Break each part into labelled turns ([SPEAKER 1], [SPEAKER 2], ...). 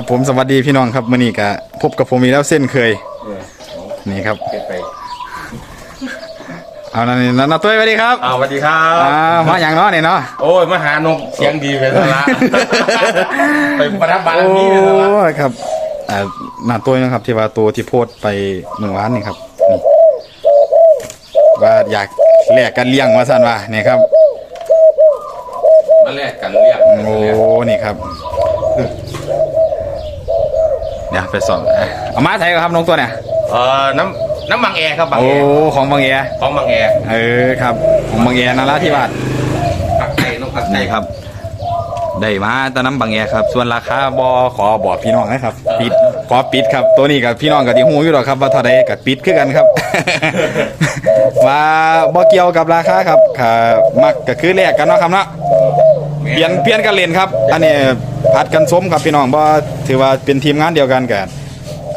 [SPEAKER 1] ครับผมสวัสดีพี่น้องครับมื่อนี้ก็พบกับผมอีกแล้วเส้นเคย
[SPEAKER 2] เออ
[SPEAKER 1] นี่ครับ
[SPEAKER 2] เปลี่ยนไป
[SPEAKER 1] เอานั่นนี่นั่นนะตุ้ยสวัสดีครับ
[SPEAKER 2] อ้าวสวัสดีครับ
[SPEAKER 1] อ่ามาอย่างเน้อเนี่ยเนาะ
[SPEAKER 2] โอ้ยมาหานกเสียงดีไปซะละไปประทับบาร
[SPEAKER 1] โอ้
[SPEAKER 2] มีไปซะละ
[SPEAKER 1] ยครับอ่าหน้าตุ้ยนะครับที่ว่าตัวที่โพสต์ไปเมื่อวานนี่ครับนี่ว่าอยากแลกกันเลี้ยงว่าสันว่านี่ครับ
[SPEAKER 2] มาแลกกันเรียก
[SPEAKER 1] โอ้นี่ครับ เดี๋ยวไปสอนอะเอามาไทยครับน้องตัวเนี่ย
[SPEAKER 2] เออน้ำน้ำบางแอครับบาง
[SPEAKER 1] โอ้
[SPEAKER 2] แอ
[SPEAKER 1] ของบางแอ
[SPEAKER 2] ของบางแอ
[SPEAKER 1] เออครับของบางแอนาราธิวาส
[SPEAKER 2] ผักไก่นกผักไก่
[SPEAKER 1] นี่ครับ ได้มาตอนน้ำบางแอครับ ส่วนราคาบอขอบอกพี่น้องนะครับปิดขอปิดครับตัวนี้กับพี่น้องกับที่หูอยู่หรอกครับว่าเท่าใดกับปิดคือกันครับ ว่าบ่เกี่ยวกับราคาครับค่ะมักก็คือแลกกันเนาะครับเนาะ เปลี่ยนเปลี่ยนกันเล่นครับ อันนี้ผัดกันส้มครับพี่น้องบ่ถือว่าเป็นทีมงานเดียวกันกัน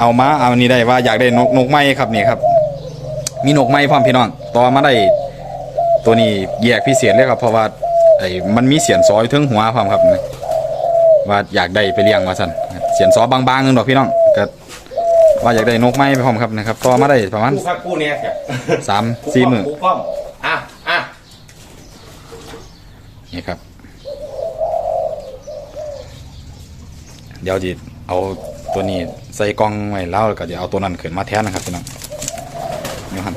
[SPEAKER 1] เอามาเอานี่ได้ว่าอยากได้นกนกไม้ครับนี่ครับ มีนกไม้พร้อมพี่น้องต่อมาได้ตัวนี้แยกพิเศษเลยครับ เพราะว่าไอ้มันมีเสียนซออยู่เทึงหัวพร้อมครับนะว่าอยากได้ไปเลี้ยงว่าซั่นเสียนซอบางๆนึงดอกพี่น้องก็ว่าอยากได้นกไม้ไปพร้อมครับนะครับต่อมาได้ประมาณ
[SPEAKER 2] คู่ครับคู่เนี้ยครับ
[SPEAKER 1] สามสี่หมื่น
[SPEAKER 2] คู่ป้อมอะอะ
[SPEAKER 1] นี่ครับ เดี๋ยวจะเอาตัวนี้ใส่กล่องไว้แล้วแล้วก็จะเอาตัวนั้นขึ้นมาแทนนะครับพี่น้องนี่ครับ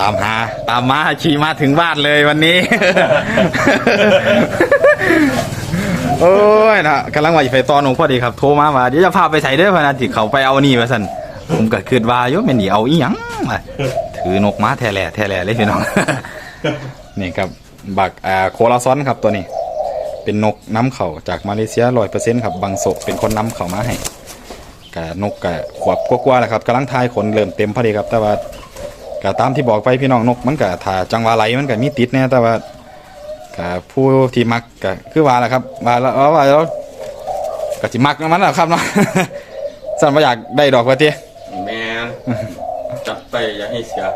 [SPEAKER 1] ตามหาตามมาขี่มาถึงบ้านเลยวันนี้ โอ้ยนะกำลังว่าจะไปตอนหนูพอดีครับโทรมาว่าเดี๋ยวจะพาไปใส่ด้อพะนะจิเขาไปเอานี่มาสันผมก็คิดว่าโยมเป็นดีเอาอีหยังมาถือนกมาแท้แหล่แท้แหล่เลยพี่น้อง นี่ครับบักอ่าโคลาซอนครับตัวนี้ เป็นนกน้ำเขาจากมาเลเซียร้อยเปอร์เซ็นต์ครับบางโศกเป็นคนน้ำเขามาให้กะนกกะขวบกว่าๆแหละครับกำลังทายขนเริ่มเต็มพอดีครับแต่ว่ากะตามที่บอกไปพี่น้องนกมันกะถ้าจังหวะไหลมันกะมีติดแน่แต่ว่ากะผู้ที่มักกะคือว่าแหละครับว่าแล้วว่าแล้วกะสิมักมันแหละครับเนาะสั่นว่าอยากได้ดอกว่าเตี้ย
[SPEAKER 2] แมนจับไปอย่าให้เสีย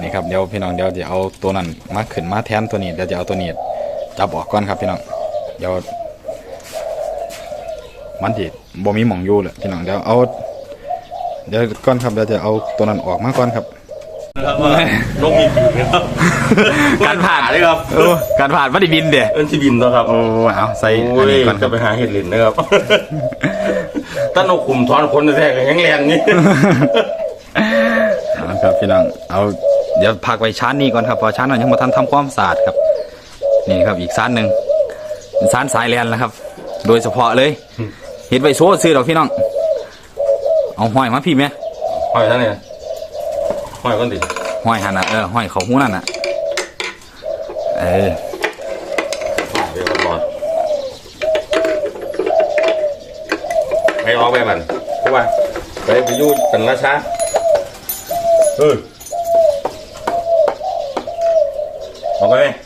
[SPEAKER 1] นี่ครับเดี๋ยวพี่น้องเดี๋ยวจะเอาตัวนั้นมาขึ้นมาแทนตัวนี้เดี๋ยวจะเอาตัวนี้จับออกก่อนครับพี่น้อง เดี๋ยวมันจิบ่มีหมองอยู่เลยพี่น้องเดี๋ยวเอา เดี๋ยวก่อนครับเดี๋ยวจะเอาตัวนั้นออกมาก่อนครับ
[SPEAKER 2] นะครับว่านกมีปีกนะครับ
[SPEAKER 1] การผ่าน
[SPEAKER 2] เลยครับ
[SPEAKER 1] เออการผ่านไม่ได้บินเด้
[SPEAKER 2] เอิ้นที่บินตัวครับ
[SPEAKER 1] โอ้เอาใส่
[SPEAKER 2] โอ้
[SPEAKER 1] อัน
[SPEAKER 2] ย
[SPEAKER 1] นี้ก่อนค
[SPEAKER 2] จะ
[SPEAKER 1] รับ
[SPEAKER 2] ไปหาเห็ดลินนะครับถ้านกขุมทอนคนแท้ๆก็ยังแรงนี่
[SPEAKER 1] เอาครับพี่น้องเอาเดี๋ยวพักไว้ชั้นนี้ก่อนครับเพอชั้นนั้นยังมาทันทำความสะอาดครับ นี่ครับอีกชั้นหนึ่ง เป็นชั้นสายแลนแล้วครับ โดยเฉพาะเลยเห็ดไว้โซ่ซื้อดอกพี่น้อง เอาห้อยมาพี่ไหม
[SPEAKER 2] ห้อยท่านเนี่ยห้อยคนติด
[SPEAKER 1] ห้อยหันอะเออห้อยเขาหูนั่นอะเออ
[SPEAKER 2] เดี๋ยวก่อนไปออกไปมันเข้าไปไปไปอยู่กันราชาเฮ้ยออกไปไหม
[SPEAKER 1] พอ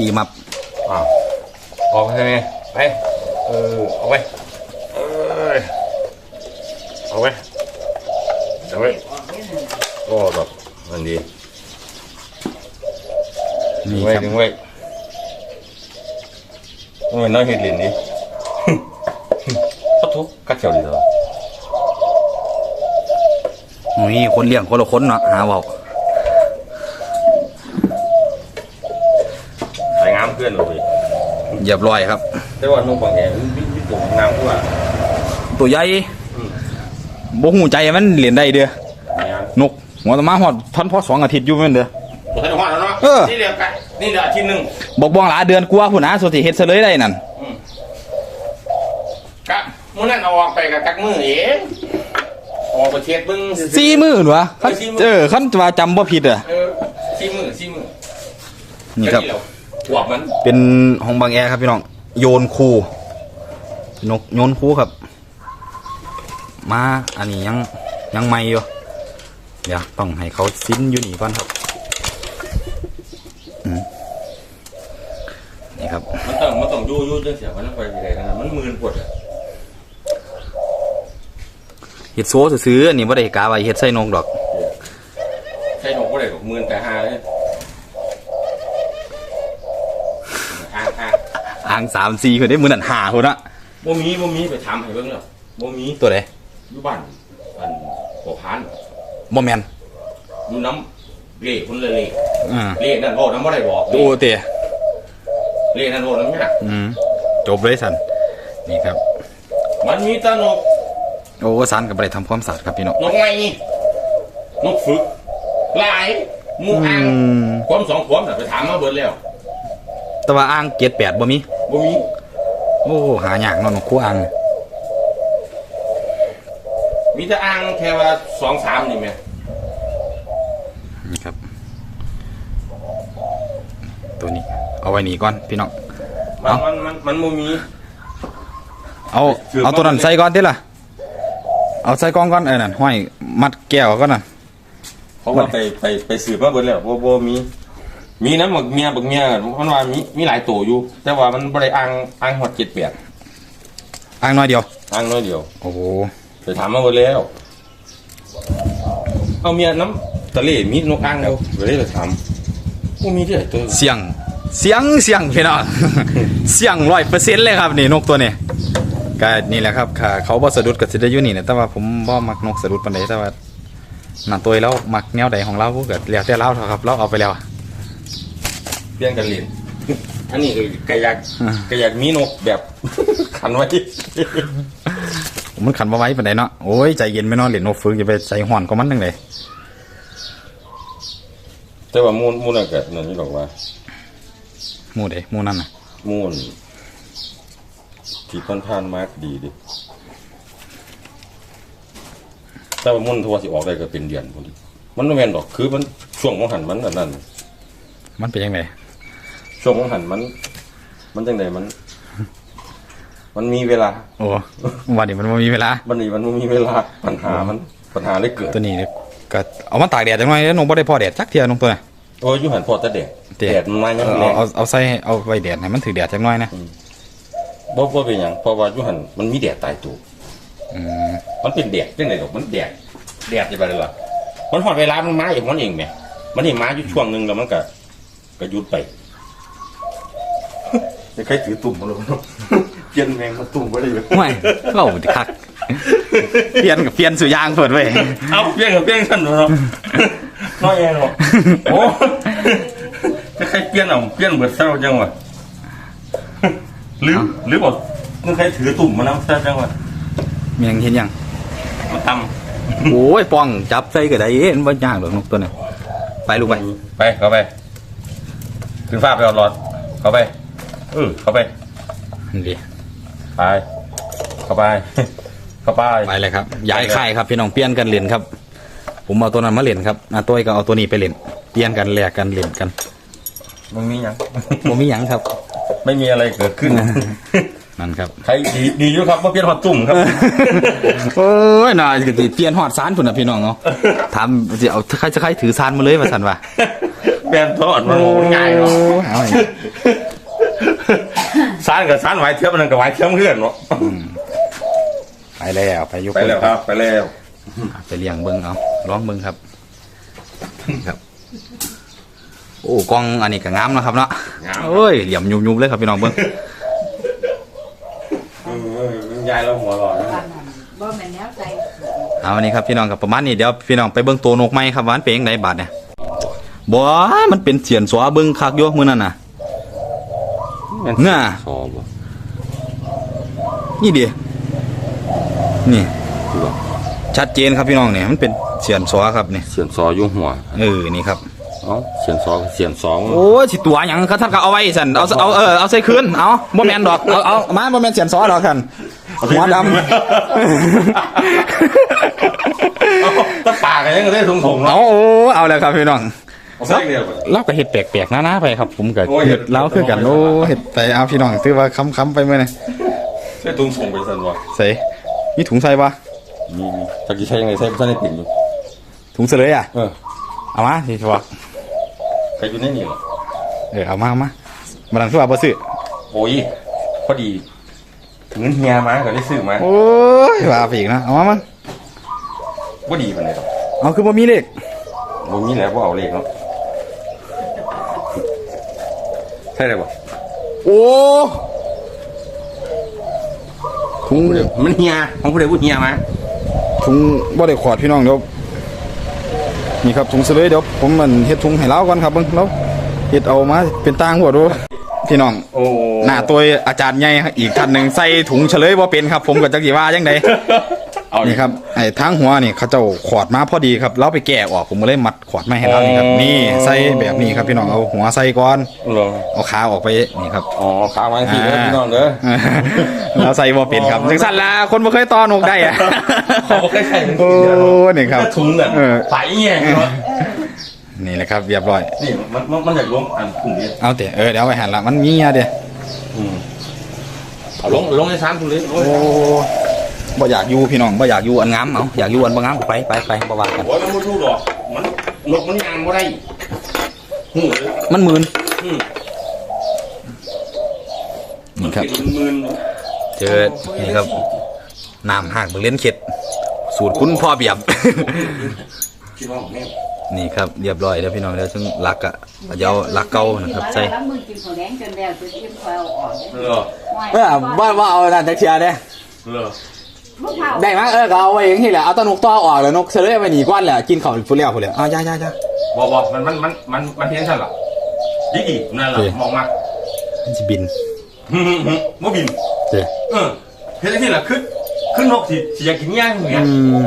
[SPEAKER 1] ดีมา
[SPEAKER 2] อ้าวออกไปไหมไปเออออกไปเอ้ยออกไปออกไปโอ้ดอกมันดี
[SPEAKER 1] นี่
[SPEAKER 2] ไว้
[SPEAKER 1] ครับ
[SPEAKER 2] ถึงไว้มันน้อยเห็ดเหรียญนี่เขาทุกกัดเจียวดีตัว
[SPEAKER 1] นี่คนเลี้ยงคนละคนเนาะหาเบา
[SPEAKER 2] สวยงามเพื่อนเลย
[SPEAKER 1] เห ยียบรอยครับ
[SPEAKER 2] แต่ว่านุ่มบางแง่วิวิตัวน้ำกว่า
[SPEAKER 1] ตัวใหญ่
[SPEAKER 2] อืม
[SPEAKER 1] บ่หูใจมันเหรียญได้เด้อ
[SPEAKER 2] เนี่ย
[SPEAKER 1] นกหัวตะมาหอดทันพอสองอาทิตย์อยู่แม่นเด้อ
[SPEAKER 2] ตัวให้หัวแล้วเนาะ
[SPEAKER 1] เออ
[SPEAKER 2] นี่เดียวกันนี่เดี๋ยวอาทิตย์หนึ่ง
[SPEAKER 1] บอกบ้องหลาเดือนกว่าพุ่นนะสุสิเฮ็ดซะเลยได้นั่น
[SPEAKER 2] กะมื่อนั้นเอาออกไปกับกักมือเองออกประเทศมึงซื่อๆ
[SPEAKER 1] สี่มื้อหนวะคัน
[SPEAKER 2] เออสี่มื้อ
[SPEAKER 1] เออคันว่าจำบ่ผิดอะ
[SPEAKER 2] เออสี่มือสี่มือ
[SPEAKER 1] นี่ครับ
[SPEAKER 2] ก็แล้วหัวมัน
[SPEAKER 1] เป็นห้องบางแอครับพี่น้องโยนคูนกโยนคูครับ มาอันนี้ยังยังไม่อยู่เดี๋ยวต้องให้เขาซิ้นอยู่นี่ก่อนครับอืมนี่ครับ
[SPEAKER 2] มันต้องมันต้องยู่ยู่เรื่องเสียมันต้องไปยังไงนะมันมืนปวดอะ
[SPEAKER 1] เห็ดโซ่ซื้อๆอันนี้บ่ได้กาไว้เห็ดใส่นกดอก
[SPEAKER 2] ใช่หนกก็เลยหนกมืนแต่หาเลยอ่าอ่า
[SPEAKER 1] อะางสามสี่คนได้มือนั่นหาคนละ
[SPEAKER 2] บ่มีบ่มีไปถามให้เบิ่งแล้วบ่มี
[SPEAKER 1] ตัวไหน
[SPEAKER 2] อยู่บ้านอันบ่พาน
[SPEAKER 1] บ่แมน
[SPEAKER 2] อยู่น้ำเลขคนละเลข
[SPEAKER 1] อ่า
[SPEAKER 2] เลขนั่นโอ้น้ำบ่ได้บอก
[SPEAKER 1] โอ้เตะ
[SPEAKER 2] เลขนั่นโอ้น้ำยาก
[SPEAKER 1] อืมจบเลยสันนี่ครับ
[SPEAKER 2] มันมีแตะนก
[SPEAKER 1] โอ้สันกับไปทำความสะอาดครับพี่น้อง
[SPEAKER 2] นกไม้นกฝึกหลายหมูอ่าง
[SPEAKER 1] อืม
[SPEAKER 2] ความสองความน่ะไปถามมาเบิดแล้ว
[SPEAKER 1] แต่ว่าอ่างเจ็ดแปดบ่มี
[SPEAKER 2] บ่มี
[SPEAKER 1] โอ้หายากเนาะนกคู่อ่าง
[SPEAKER 2] มีแต่อ่างแค่ว่าสองสามนี่แหม่
[SPEAKER 1] นี่ครับ ตัวนี้ เอาไว้นี่ก่อนพี่น้อง
[SPEAKER 2] มัน
[SPEAKER 1] เอ้า
[SPEAKER 2] มันมันมันบ่มี
[SPEAKER 1] เอา
[SPEAKER 2] คือ
[SPEAKER 1] เอาตัวนั้นใส่ก่อนทีละเอาใส่กล้องก่อนเออนั่นห้อยมัดแก้วก่อนน่ะ
[SPEAKER 2] เพราะว่าไปไปไปสืบมาเบิดแล้วบ่บ่มี มีน้ำบักเมียบักเมียกันมันว่ามีมีหลายตัวอยู่ แต่ว่ามันบ่ได้อ่างอ่างฮอด7 8
[SPEAKER 1] อ่างน้อยเดียว
[SPEAKER 2] อ่างน้อยเดียว
[SPEAKER 1] โอ้โห
[SPEAKER 2] ไปถามมาเบิดแล้ว เอาเมียน้ำทะเลมีนกอ่างแล้วก็เลยไปถามบ่มีที่ไหนตัว
[SPEAKER 1] เสียง เสียงเสียงพี่น้องเสียงร้อยเปอร์เซ็นต์เลยครับนี่นกตัวนี้ก็นี่แหละครับค่ะเขาบ่สะดุดกับสิได้อยู่นี่นะแต่ว่าผมบ่มักนกสะดุดปานใดแต่ว่านั่นตัวแล้วมักแนวใดของเราก็แล้วแต่เราเถอะครับ เราเอาไปแล้ว
[SPEAKER 2] เปลี่ยนกันเล่นอันนี้คือก็อยาก
[SPEAKER 1] อ่า
[SPEAKER 2] ก็อยากมีนกแบบ ขันไว้
[SPEAKER 1] ผมมันขันบ่ไหว้ปานใดเนาะโอ้ยใจเย็นไม่นอนเล่นนกฝึกอย่าไปใจห่อนก็มันจังได
[SPEAKER 2] แต่ว่ามูลมูลอากาศนั่นนี่บอกว่า
[SPEAKER 1] หมู่ใดหมู่นั่นน่ะ
[SPEAKER 2] มูลที่ค่อนข้างมากดีดิแต่ว่ามูลทัวสิออกได้ก็เป็นเดือนพุ่นดิมันไม่แม่นดอกคือมันช่วงของหันมันอันนั้น
[SPEAKER 1] มันเป็นยังไง
[SPEAKER 2] ช่วงของหันมัน มันจังไดมัน มันมีเวลา
[SPEAKER 1] โอ้วันนี้มันบ่มีเวลา
[SPEAKER 2] มันนี่มันบ่มีเวลาปัญหามันปัญหาได้เกิด
[SPEAKER 1] ตัวนี้เนี่ยก็เอามาตากแดดจังหน่อยแล้วนกบ่ได้พอแดดจักเที่ยนกตัวน่ะ
[SPEAKER 2] โอ้ยอยู่หันพอแต่แดด
[SPEAKER 1] เตะ
[SPEAKER 2] แดดมันมายัง
[SPEAKER 1] เอา
[SPEAKER 2] แรง
[SPEAKER 1] เอาเอาใส่เอาไว้แดดให้มันถือแดดจังหน่อยนะ
[SPEAKER 2] บ่บ่เป็นหยังเพราะว่าอยู่หันมันมีแดดตายตัว
[SPEAKER 1] อืม
[SPEAKER 2] มันเป็นแดดจังไดดอกมันแดดแดดจะไปเลยล่ะมันหอดเวลามันมาอย่างมันเองแหมมันเห็นมาอยู่ช่วงหนึงแล้วมันก็ก็หยุดไป จะใครถือตุ่มมาเลยเปลี่ยนแมงมาตุ่มไว้เลย
[SPEAKER 1] ห่วยเล่าดิคักเปลี่ยนกับเปลี่ยนสุยางเปิดไว้
[SPEAKER 2] เอาเปลี่ยนกับเปลี่ยนกันเนาะน้อยเองเนาะโอ้จะใครเปลี่ยนเอาเปลี่ยนเบิดเศร้าจังวะหรือหรือบอกมึงใครถือตุ่มมาแล้วเศร้าจังวะ
[SPEAKER 1] มีหยังเห็นยัง
[SPEAKER 2] มาท
[SPEAKER 1] โอ้ยป้องจับใส่ก็ได้เอ็นบ่ยากหรอกนกตัวนี้ไปลูกไปำ
[SPEAKER 2] ไปเข้าไปขึ้นฟ้าไปเอาหลอดเข้าไป เออเข้าไป
[SPEAKER 1] นี่ดิ
[SPEAKER 2] ไปเข้าไป เข้าไป
[SPEAKER 1] ไปเลยครับย้ายค่ายครับพี่น้องเปลี่ยนกันเล่นครับ ผมเอาตัวนั้นมาเล่นครับอะตัวนี้ก็เอาตัวนี้ไปเล่นเปลี่ยนกันแลกกันเล่นกัน
[SPEAKER 2] มึงมีหยัง
[SPEAKER 1] บ่มีหยังครับ
[SPEAKER 2] ไม่มีอะไรเกิดขึ้น
[SPEAKER 1] นั่นครับ
[SPEAKER 2] ใครดีดีอยู่ครับมาเปลี่ยนหัดตุ่มครับ
[SPEAKER 1] โอ้ยน่าจะสิเปลี่ยนฮอดซานพุ่นน่ะพี่น้องเนาะถามสิเอาใครจะใครถือซานมาเลยว่าซั่นว่า
[SPEAKER 2] แปลนทอดมันโหง่ายเนาะ
[SPEAKER 1] เอาอีก
[SPEAKER 2] สานกับสานไหวเทียบมันกับไหวเทียมเพื่อนเนาะ
[SPEAKER 1] ไปแล้วไปยก
[SPEAKER 2] ไปแล้วครับ ไปแล้ว
[SPEAKER 1] ไปเลี้ยงเบิ้งเอาร้องเบิ้งครับ ครับ โอ้กล้องอันนี้ก็งามเนาะครับเนาะ
[SPEAKER 2] งาม
[SPEAKER 1] โอ้ยเหลี่ยมยุบๆเลยครับพี่น้องเบิ้ง
[SPEAKER 2] ยายเราหัวหล่อนะ
[SPEAKER 3] บ้านนั้นบ่แม่นแนวใจ
[SPEAKER 1] เอาอันนี้ครับพี่น้องครับประมาณนี้เดี๋ยวพี่น้องไปเบิ้งตัวนกไม้ครับว่ามันเป็นยังไงบาดเนี่ยบ่มันเป็นเสียนสวเบิ้งคักอยู่มื้อนั้นน่ะ ง่า
[SPEAKER 2] ชอบวะ
[SPEAKER 1] นี่ดินี่ชัดเจนครับพี่น้องเนี่ยมันเป็นเสียนสวครับนี่
[SPEAKER 2] เสียนซอยุ่หัว
[SPEAKER 1] เออนี่ครับ
[SPEAKER 2] เอ้าเสียนซอเสียนสอง
[SPEAKER 1] โอ้ยสิตัวหยังครับท่านก็เอาไว้สันเอาเอาเออเอาใส่คืนเอาบ่แมนดอกเอาเอามาบ่แมนเสียนซอดอกกันหัวด
[SPEAKER 2] ตะปากกันยังได้ทงทงำเนาะ
[SPEAKER 1] เอาโอ้เอาแล้วครับพี่น้อง
[SPEAKER 2] เอาใส่เดียวไป
[SPEAKER 1] เราก็เห็ดแปลกๆนะๆไปครับ ผมก็
[SPEAKER 2] โอ้ย
[SPEAKER 1] เห็ดเล้าคือกันโอ้เห็ดไปเอาพี่น้องถือว่าค้ำๆไปเมื่อไง
[SPEAKER 2] ใส่ตุงส่งไปสันวะ
[SPEAKER 1] ใส่มีถุงใส่ปะ
[SPEAKER 2] มีมีตะกี้ใช้ยังไงใส่ใส่ในปิ่นอยู่
[SPEAKER 1] ถุงเสลยอะ
[SPEAKER 2] เออ
[SPEAKER 1] เอามาสิบอก
[SPEAKER 2] ใครอยู่ในนี่เหรอ
[SPEAKER 1] เออเอามาเอามามาดังคือว่าบ่ซื้อ
[SPEAKER 2] โอ้ยพอดีถึงเฮียมาก็ได้ซื้อมา
[SPEAKER 1] โอ้ยว่าไปอีกนะเอามามา
[SPEAKER 2] ว่าดีปานไหนหรอก
[SPEAKER 1] เอาคือบ่มีเลข
[SPEAKER 2] บ่มีแล้วบ่เอาเลขเนาะ ใช่เลยบอก
[SPEAKER 1] โอ้ถุง
[SPEAKER 2] มันเฮียของผู้ใดผู้เฮียมา
[SPEAKER 1] ถุงบ่ได้ขอดพี่น้องเดี๋ยวนี่ครับถุงเสลยเดี๋ยวผมมันเฮ็ดถุงให้เล้าก่อนครับเบิ่งแล้วเฮ็ดเอามาเป็นตางหัวดูพี่น้อง
[SPEAKER 2] โอ้
[SPEAKER 1] หน้าตัวอาจารย์ใหญ่อีกท่านหนึ่งใส่ถุงเฉลยว่าเป็นครับ ผมกับจักรีว่ายังไง
[SPEAKER 2] เอา
[SPEAKER 1] นี่ครับไอ้ทางหัวนี่เขาเจ้าขอดมาพอดีครับเราไปแกะออกผมก็เลยมัดขอดมาให้เรานี่ครับนี่ใส่แบบนี้ครับพี่น้องเอาหัวใส่ก่อน
[SPEAKER 2] เหรอ
[SPEAKER 1] เอาขาออกไปนี่ครับ
[SPEAKER 2] อ๋อขามาทีเด้อพี่น้องเด้อ
[SPEAKER 1] เราใส่บ่เป็นครับจังสั่นละคนบ่เคยต่อนกได้อะ
[SPEAKER 2] เขาบ่เคยใส่เป็น
[SPEAKER 1] โอ้นี่ครับ
[SPEAKER 2] ถุงน่ะ
[SPEAKER 1] เออ
[SPEAKER 2] ไผเงี้ยเนาะ
[SPEAKER 1] นี่แหละครับเรียบร้อย
[SPEAKER 2] นี่มันมันมันอยากรวมอันถุงนี้
[SPEAKER 1] เอาแต่เออเดี๋ยวเอาไปหันละมันมีอะเดี๋ยว
[SPEAKER 2] อืมเอาลงลงในสามถุงนี้ลง
[SPEAKER 1] โอ้ บ่อยากอยู่พี่น้องบ่อยากอยู่อันงามเอาอยากอยู่อันบ่งามก็ไปไปไปบ่ว่ากัน
[SPEAKER 2] โอ้ยมันบ่ถูกหรอกมันนกมันยางบ่ได้หูเลย
[SPEAKER 1] มันหมื่น
[SPEAKER 2] อืม
[SPEAKER 1] นี่ครับ
[SPEAKER 2] เป็นหมื่น
[SPEAKER 1] เจอนี่ครับน้ำหากเบิ่งเล่นเข็ด สูตรคุณพ่อเบียบ
[SPEAKER 2] พี่น้องแม่
[SPEAKER 1] นี่ครับเรียบร้อยแล้วพี่น้องแล้วซึ่งลักอะเดี๋ยวลักเก่านะครับใส่
[SPEAKER 3] แล้วมึงกินข้าวแดงจนแล้วจะกินข้าวอ่อน
[SPEAKER 2] เหรอ
[SPEAKER 1] เออว่าว่าเอานั่นจักเทียเด้
[SPEAKER 2] เหรอ
[SPEAKER 3] มะพร้าว
[SPEAKER 1] ได้มั้งเออก็เอาไว้อย่างนี้แหละเอาตะนกต่อออกแล้วนกเสลยไปหนีก้อนแหละกินข้าวพุ่นแล้วพุ่นแล้วอ้าวยาวยาวยาว
[SPEAKER 2] บอกบอกมันมันมันมันมันเพี้ยนฉันเหรอดีดีนั่นแหละ
[SPEAKER 1] โอเค
[SPEAKER 2] มองมา
[SPEAKER 1] มันสิบิน
[SPEAKER 2] ฮึ่มฮึ่มบ่บิน
[SPEAKER 1] เด้อ
[SPEAKER 2] เออเฮ็ดที่ล่ะขึ้นขึ้นนกสิสิอยากกินย่างอย่างเงี้ย
[SPEAKER 1] อืม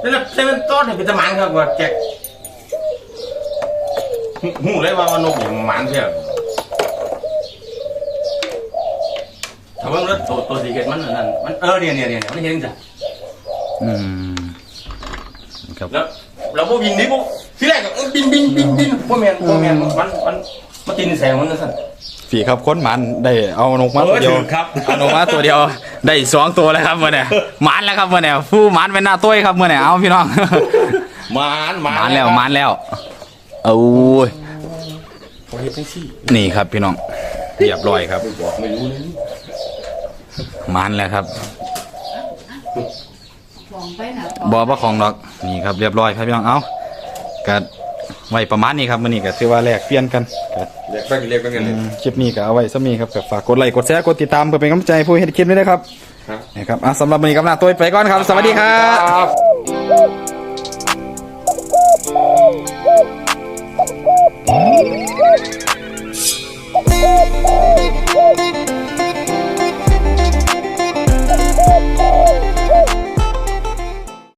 [SPEAKER 2] แล้วใช้มันต้อนให้เป็นตะหมันครับว่าแจกหูหูเลยว่าว่านกอย่างหมันเสีย ถ้าเบิ่งแล้วตัวตัวสีเกตมันอันนั่นมันเออเนี่ยเนี่ยเนี่ยมันเห็นจ้ะ
[SPEAKER 1] อืมครับ
[SPEAKER 2] แล้วเราพวกบินนี่พวกที่แรกก็เออบินบินบินบินพวกแมนพวกแมนมันมันมันมันตีนแสงมันนั่นสั่น
[SPEAKER 1] ฝีครับค้นหมันได้เอานกมาตัวเดียว
[SPEAKER 2] เออถือครับ
[SPEAKER 1] เอานกมาตัวเดียวได้สองตัวแล้วครับมื่อเนี่ยหมันแล้วครับมื่อเนี่ยผู้หมันเป็นหน้าต้วยครับมื่อเนี่ยเอาพี่น้อง
[SPEAKER 2] หมันห
[SPEAKER 1] หมันแล้วหมันแล้วเอาย
[SPEAKER 2] พอเฮ็ดจังซี่
[SPEAKER 1] นี่ครับพี่น้องเรียบร้อยครับ
[SPEAKER 2] บอกไม่รู้เลย
[SPEAKER 1] หมันแล้วครับ
[SPEAKER 3] ฟองไปนะ
[SPEAKER 1] บอว่าของดอกนี่ครับเรียบร้อยครับพี่น้องเอาก็ไว้ประมาณนี้ครับมื่อนี้ก็ถือว่าแลกเปลี่ยนกันก็
[SPEAKER 2] เรียกไปเรียกไปกันเลย
[SPEAKER 1] คลิปนี้ก็เอาไว้สมีครับก็ฝากกดไลค์กดแชร์กดติดตามเพื่อเป็นกำลังใจให้ผู้เห็นคลิปนี้นะครับ
[SPEAKER 2] ครับ
[SPEAKER 1] นะครับอะสำหรับวันนี้กำลังตัวไปก่อนครับ สวัสดีครับ
[SPEAKER 2] บ